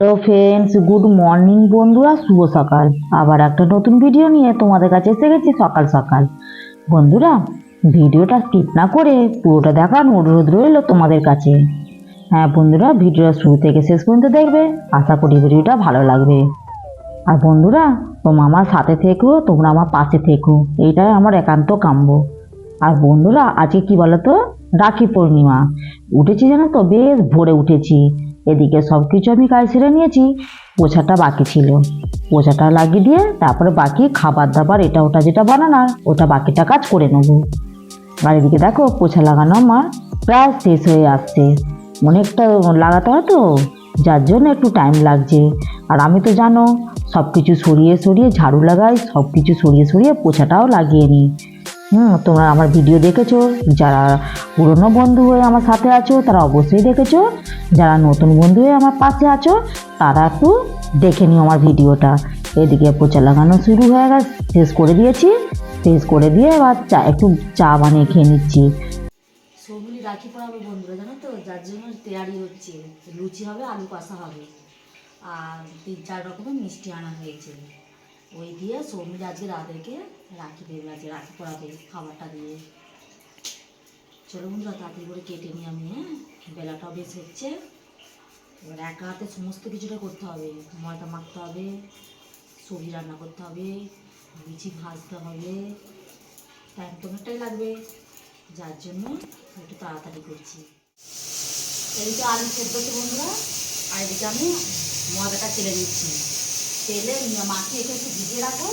তো friends good morning বন্ধুরা, শুভ সকাল। আবার একটা নতুন ভিডিও নিয়ে তোমাদের কাছে এসে গেছি সকাল সকাল। বন্ধুরা ভিডিওটা স্কিপ না করে পুরোটা দেখার অনুরোধ রইল তোমাদের কাছে। হ্যাঁ বন্ধুরা ভিডিওটা শুরু থেকে শেষ পর্যন্ত দেখবে, আশা করি ভিডিওটা ভালো লাগবে। আর বন্ধুরা, তোমরা আমার সাথে থেকো, তোমরা আমার পাশে থেকো এইটাই আমার একান্ত কাম্য। আর বন্ধুরা, আজকে কি বলতো? রাখি পূর্ণিমা। উঠেছি জানো তো? বেশ ভোরে উঠেছি। এদিকে সব কিছু আমি কাজ সেরে নিয়েছি পোছাটা বাকি ছিল। পোছাটা লাগিয়ে দিয়ে তারপরে বাকি খাবার দাবার, এটা ওটা যেটা বানানোর ওটা বাকিটা কাজ করে নেব। আর এদিকে দেখো, পোছা লাগানো আমার প্রায় শেষ হয়ে আসছে। অনেকটা লাগাতে হয় তো, যার জন্য একটু টাইম লাগছে। আর আমি তো জানো, সব কিছু সরিয়ে সরিয়ে ঝাড়ু লাগাই, সব কিছু সরিয়ে সরিয়ে পোছাটাও লাগিয়ে নিই। হুম, তোমরা আমার ভিডিও দেখেছ? যারা পুরনো বন্ধু হয়ে আমার সাথে আছো, তারা অবশ্যই দেখেছ। যারা নতুন বন্ধু হয়ে আমার পাশে আছো, তারা একটু দেখে নিও আমার ভিডিওটা। এদিকে পোচা লাগানো শুরু হয়ে গেছে, শেষ করে দিয়েছি। শেষ করে দিয়ে এবার চা, একটু চা বানিয়ে খেয়ে নিচ্ছি। সবগুলি রাখি পড়াবে বন্ধুরা, জানো তো? যার জন্য তৈরি হচ্ছে। লুচি হবে, আলু কষা হবে। আর তিন চার রকমের মিষ্টি আনা হয়েছে। ওই দিয়ে সৌমিল আজকে রাতেরকে রাখি দেবে আজকে রাখি পড়াবে খাবারটা দিয়ে। চলো বন্ধুরা, তাড়াতাড়ি করে কেটে নিই আমি হ্যাঁ? বেলাটাও বেশ হচ্ছে। এবার একা হাতে সমস্ত কিছুটা করতে হবে। ময়দা মাখতে হবে, সবজি রান্না করতে হবে লুচি ভাজতে হবে। টাইম তো অনেকটাই লাগবে, যার জন্য একটু তাড়াতাড়ি করছি। এদিকে আলু সেদ্ধ বন্ধুরা, আর এদিকে আমি ময়দাটা তেলে নিচ্ছি তেলে মাখিয়ে একটু ভিজিয়ে রাখো।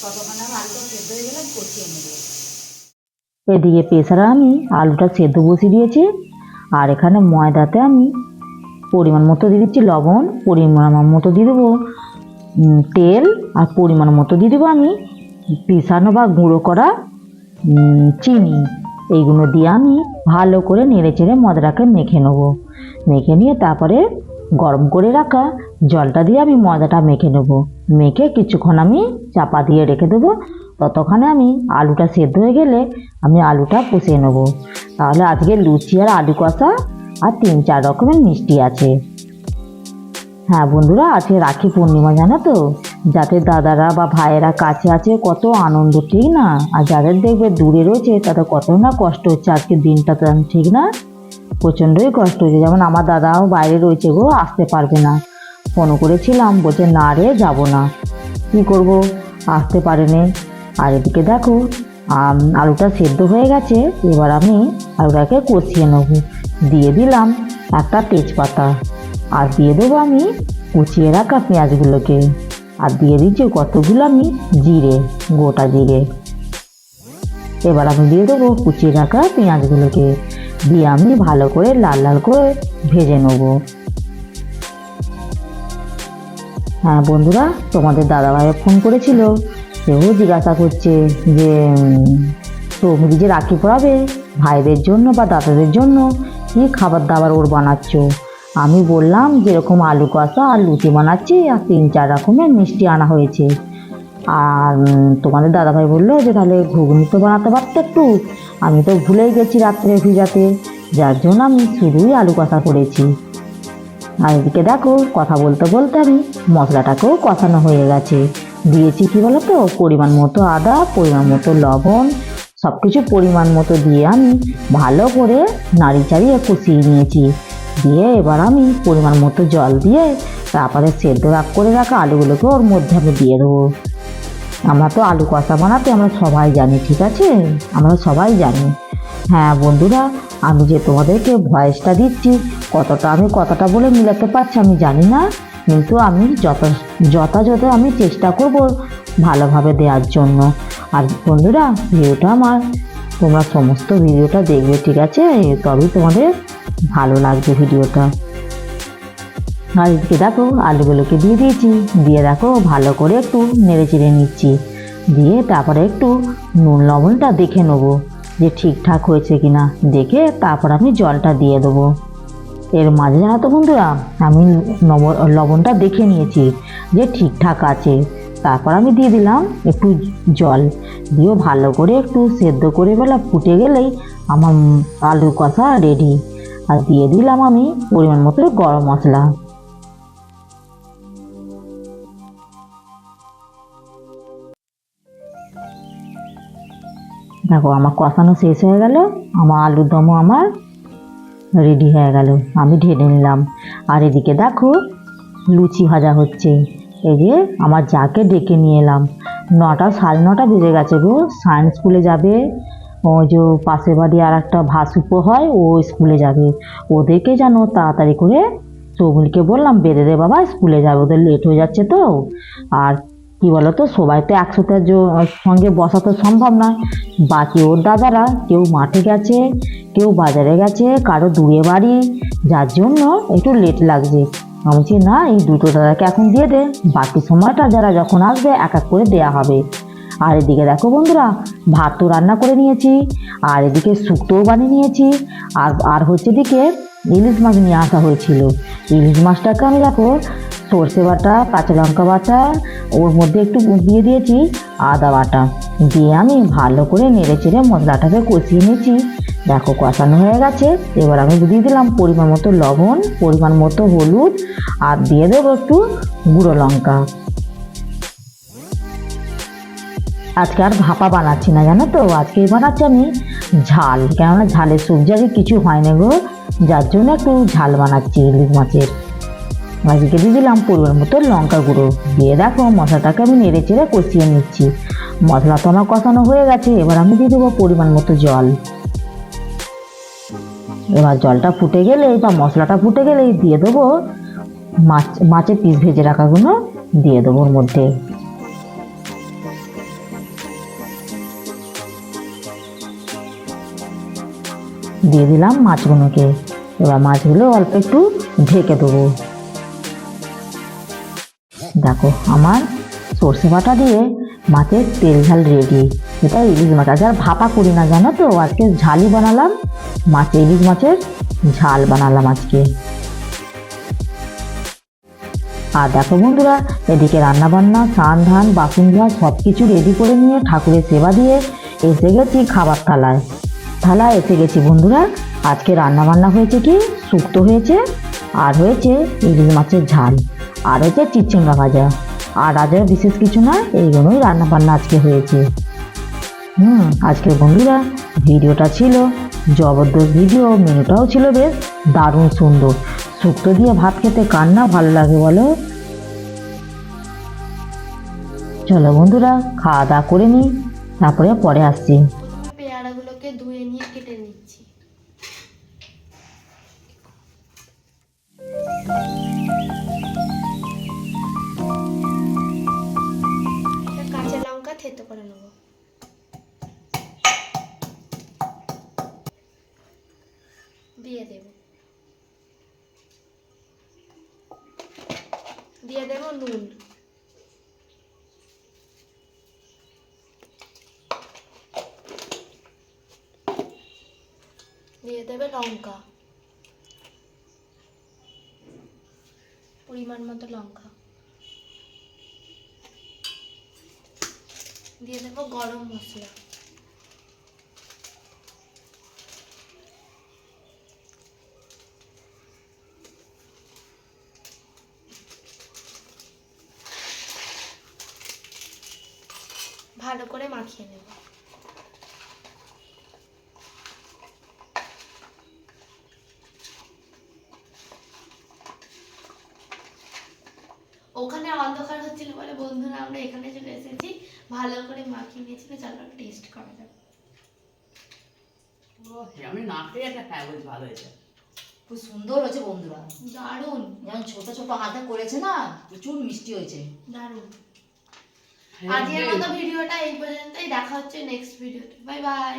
ততক্ষণে আমি আলুটা সেদ্ধ হয়ে গেলে কষিয়ে নেব। এদিকে প্রেসারে আমি আলুটা সেদ্ধ বসিয়ে দিয়েছি। আর এখানে ময়দাতে আমি পরিমাণ মতো দিয়ে দিচ্ছি লবণ, পরিমাণ মতো দিয়ে দেবো তেল, আর পরিমাণ মতো দিয়ে দেবো আমি পিসানো বা গুঁড়ো করা চিনি। এইগুলো দিয়ে আমি ভালো করে নেড়ে চেড়ে ময়দাটাকে মেখে নেব। মেখে নিয়ে তারপরে গরম করে রাখা জলটা দিয়ে আমি ময়দাটা মেখে নেব। মেখে কিছুক্ষণ আমি চাপা দিয়ে রেখে দেবো। ততক্ষণে আমি আলুটা সেদ্ধ হয়ে গেলে আমি আলুটা কষিয়ে নেব। তাহলে আজকে লুচি আর আলু কষা আর তিন চার রকমের মিষ্টি আছে। হ্যাঁ বন্ধুরা আজকে রাখি পূর্ণিমা, জানো তো? যাদের দাদারা বা ভাইয়েরা কাছে আছে, কত আনন্দ, ঠিক না? আর যাদের দেখবে দূরে রয়েছে তাদের কত না কষ্ট হচ্ছে আজকে দিনটা ঠিক না? প্রচণ্ডই কষ্ট হচ্ছে। যেমন আমার দাদাও বাইরে রয়েছে গো, আসতে পারবে না। ফোন করেছিলাম, বলছে, না রে, যাব না। কী করব? আসতে পারেনি। আর এদিকে দেখো আলুটা সেদ্ধ হয়ে গেছে, এবার আমি আলুটাকে কষিয়ে নেব। দিয়ে দিলাম একটা তেজপাতা, আর দিয়ে দেবো আমি কুচিয়ে রাখা পেঁয়াজগুলোকে। আর দিয়ে দিচ্ছি কতগুলো আমি জিরে, গোটা জিরে। এবার আমি দিয়ে দেবো কুচিয়ে রাখা পেঁয়াজগুলোকে। দিয়ে আমি ভালো করে লাল লাল করে ভেজে নেব। হ্যাঁ বন্ধুরা, তোমাদের দাদাভাই ফোন করেছিল। সেও জিজ্ঞাসা করছে যে তুমি যে রাখি পড়াবে ভাইদের জন্য বা দাদাদের জন্য, কি খাবার দাবার ওর বানাচ্ছ? আমি বললাম, যেরকম আলু কষা আর লুচি বানাচ্ছি, আর তিন চার রকমের মিষ্টি আনা হয়েছে। আর তোমাদের দাদাভাই বলল যে, তাহলে ঘুগনি তো বানাতে পারতো একটু। আমি তো ভুলেই গেছি রাত্রে ভিজাতে। যার জন্য আমি শুধুই আলু কষা করেছি। আর এদিকে দেখো, কথা বলতে বলতে আমি মশলাটাকেও কষানো হয়ে গেছে। দিয়েছি কি বলো তো পরিমাণ মতো আদা, পরিমাণ মতো লবণ সব কিছু পরিমাণ মতো দিয়ে আমি ভালো করে নাড়ি চাড়িয়ে কষিয়ে নিয়েছি। দিয়ে এবার আমি পরিমাণ মতো জল দিয়ে তারপরে সেদ্ধ রাখ করে রাখা আলুগুলোকে ওর মধ্যে আমি দিয়ে দেবো। আমরা তো আলু কষা বানাতে আমরা সবাই জানি, ঠিক আছে? আমরা সবাই জানি। হ্যাঁ বন্ধুরা আমি যে তোমাদেরকে ভয়েসটা দিচ্ছি, কতটা আমি কথাটা বলে মিলাতে পারছি আমি জানি না, কিন্তু আমি যত, যথাযথ আমি চেষ্টা করব ভালোভাবে দেওয়ার জন্য। আর বন্ধুরা, ভিডিওটা আমার, তোমরা সমস্ত ভিডিওটা দেখবে, ঠিক আছে? তবেই তোমাদের ভালো লাগবে ভিডিওটা। আর এদিকে দেখো, আলুগুলোকে দিয়ে দিয়েছি। দিয়ে দেখো, ভালো করে একটু নেড়ে চেড়ে নিচ্ছি। দিয়ে তারপরে একটু নুন, লবণটা দেখে নেব। যে ঠিকঠাক হয়েছে কিনা, দেখে তারপর আমি জলটা দিয়ে দেবো। এর মাঝে জানা তো বন্ধুরা, আমি লবণটা দেখে নিয়েছি, যে ঠিকঠাক আছে। তারপর আমি দিয়ে দিলাম একটু জল। দিয়ে ভালো করে একটু সেদ্ধ করে বেলা ফুটে গেলেই আমার উম আলু কষা রেডি আর দিয়ে দিলাম আমি পরিমাণ মতো গরম মশলা। দেখো, আমার কষানো শেষ হয়ে গেল, আমার আলুর দমও আমার রেডি হয়ে গেল। আমি ঢেলে নিলাম। আর এদিকে দেখো, লুচি ভাজা হচ্ছে। এই যে আমার যাকে ডেকে নিয়ে এলাম। নটা, সাড়ে নটা বেজে গেছে গো। সায়েন্স স্কুলে যাবে। ওই যে পাশের বাড়ি আর একটা ভাসুপো হয়, ও স্কুলে যাবে। ওদেরকে যেন তাড়াতাড়ি করে চৌমুলকে বললাম, বেঁধে দে বাবা, স্কুলে যাবে। ওদের লেট হয়ে যাচ্ছে তো। আর কি বলতো? সবাই তো একসাথে সঙ্গে বসা তো সম্ভব নয়। বাকি ওর দাদারা কেউ মাঠে গেছে, কেউ বাজারে গেছে, কারও দূরে বাড়ি। যার জন্য একটু লেট লাগছে। আমি বলছি, না, এই দুটো দাদাকে এখন দিয়ে দে। বাকি সময়টা যারা যখন আসবে, এক এক করে দেয়া হবে। আর এদিকে দেখো বন্ধুরা, ভাত তো রান্না করে নিয়েছি, আর এদিকে শুক্তোও বানিয়ে নিয়েছি। আর আর হচ্ছে এদিকে ইলিশ মাছ নিয়ে আসা হয়েছিল। ইলিশ মাছটাকে আমি দেখো সর্ষে বাটা, কাঁচা লঙ্কা বাটা, ওর মধ্যে একটু দিয়ে দিয়েছি, আদা বাটা। দিয়ে আমি ভালো করে নেড়ে চেড়ে মশলাটাকে কষিয়ে নিয়েছি। দেখো, কষানো হয়ে গেছে। এবার আমি দিয়ে দিলাম পরিমাণ মতো লবণ, পরিমাণ মতো হলুদ, আর দিয়ে দেবো একটু গুঁড়ো লঙ্কা। আজকে আর ভাপা বানাচ্ছি না, জানো তো? আজকে বানাচ্ছি আমি ঝাল। কেননা ঝালের সবজি আগে কিছু হয় না গো। যার জন্য একটু ঝাল বানাচ্ছি ইলিশ মাছের। আজকে দিয়ে দিলাম পরিমাণ মতো লঙ্কা গুঁড়ো। দিয়ে দেখো, মশলাটাকে আমি নেড়ে চেড়ে কষিয়ে নিচ্ছি। মশলা তো আমার কষানো হয়ে গেছে, এবার আমি দিয়ে দেবো পরিমাণ মতো জল। এবার জলটা ফুটে গেলে বা মশলাটা ফুটে গেলেই দিয়ে দেবো মাছ, মাছের পিস ভেজে রাখাগুলো দিয়ে দেবো ওর মধ্যে। দিয়ে দিলাম মাছগুলোকে। এবার মাছগুলো অল্প একটু ঢেকে দেবো। দেখো, আমার সর্ষে বাটা দিয়ে মাছের তেল ঝাল রেডি। এটা ইলিশ মাছ। আজ আর ভাপা করি না, জানো তো? আজকে ঝালই বানালাম, মাছ, ইলিশ মাছের ঝাল বানালাম আজকে। আর দেখো বন্ধুরা, এদিকে রান্না বান্না স্নান, ধান, বাসন ধোয়া সব কিছু রেডি করে নিয়ে ঠাকুরের সেবা দিয়ে এসে গেছি খাবার থালায়। থালায় এসে গেছি বন্ধুরা, আজকে রান্না বান্না হয়েছে কি? শুক্তো হয়েছে, আর হয়েছে ইলিশ মাছের ঝাল। আর হচ্ছে চিচিঙ্গা ভাজা। আর আজ আর বিশেষ কিছু না এইগুলোই রান্না বান্না আজকে হয়েছে। হুম, আজকে বন্ধুরা ভিডিওটা ছিল জবরদস্ত ভিডিও, মেনুটাও ছিল বেশ দারুণ সুন্দর। শুক্তো দিয়ে ভাত খেতে কার না ভালো লাগে বলো? চলো বন্ধুরা, খাওয়া দাওয়া করে নিই, তারপরে পরে আসছি। পেয়ারাগুলোকে ধুয়ে নিয়ে দিয়ে দেব নুন। দিয়ে দেবে লঙ্কা। পরিমাণ মতো লঙ্কা। দিয়ে দেবো গরম মশলা। ভালো করে মাখিয়ে নেব। ওখানে অন্ধকার হচ্ছিল বলে বন্ধুরা আমরা এখানে চলে এসেছি। ভালো করে মাখিয়ে নিয়েছিল চলো টেস্ট করা যাক। আমি না একটা হ্যাঁ বলছি ভালো হয়েছে। খুব সুন্দর হয়েছে বন্ধুরা। দারুণ। যেমন ছোট ছোট হাতে করেছে না প্রচুর মিষ্টি হয়েছে। দারুণ। আজকের মতো ভিডিওটা এই পর্যন্তই দেখা হচ্ছে নেক্সট ভিডিওতে বাই বাই